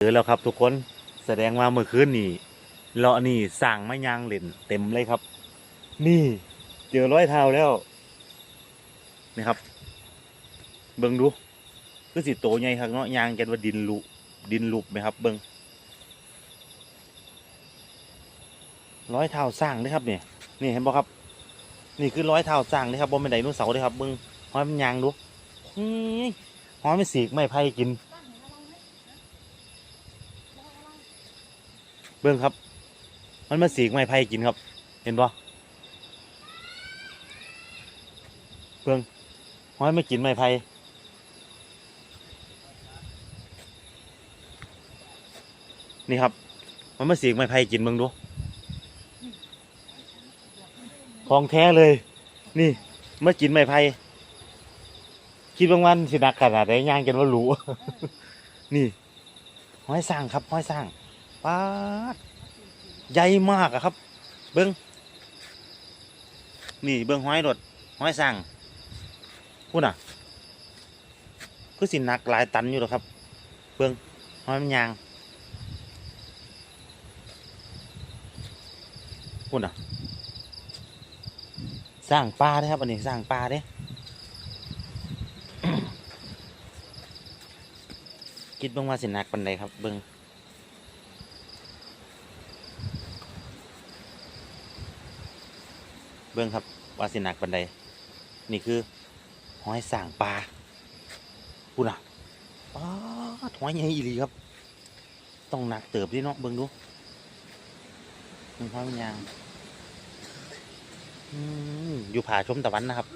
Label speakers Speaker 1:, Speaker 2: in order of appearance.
Speaker 1: เจอแล้วครับทุกคนแสดงว่าเมื่อคืนนี่เลาะนี่สั่งไม่ยางเล่นเต็มเลยครับ นี่ เจอร้อยเท้าแล้วนี่ครับ เบิ่งดูคือสิโตใหญ่ครับเนาะยางกันว่าดินลุดินลุบไหมครับ เบิ่งร้อยเท้าสร้างเลยครับเนี่ยนี่เห็นบ่ครับ นี่คือร้อยเท้าสร้างเลยครับบนบันไดนุ่นเสาเลยครับเบิ่งหอยมันยางดูนี่หอยมันสีกไม่ไผ่กิน เบิ่งครับ มันมาสีกไม้ไผ่กินครับ เห็นปะเบิ่งห้อยไม่กินไม้ไผ่นี่ครับ มันมาสีกไม้ไผ่กินเบิ่งดูของแท้เลย นี่มากินไม้ไผ่คิดบางวันสินักขนาดไหนย่างกันว่ารู้ นี่ห้อยสร้างครับห้อยสร้าง ปาดใหญ่มากอะครับ เบิ้งนี่เบิ้งห้อยรถห้อยสั่งพูดน่ะคือสิหนักหลายตันอยู่หรอกครับ เบิ้งห้อยมันยางพูดน่ะสร้างปลาด้ครับอันนี้สร้างปลาด้คิดเบิ้งว่าสินักปันใดครับ เบิ้ง เบื้องครับว่าสิหนักปันใดนี่คือหอยสังปลาพูดนะอ๋อหอยใหญ่อีหลีครับ ต้องหนักเติบดิเนาะเบื้องดูมันหอยมันยางอืมอยู่ผาชมตะวันนะครับ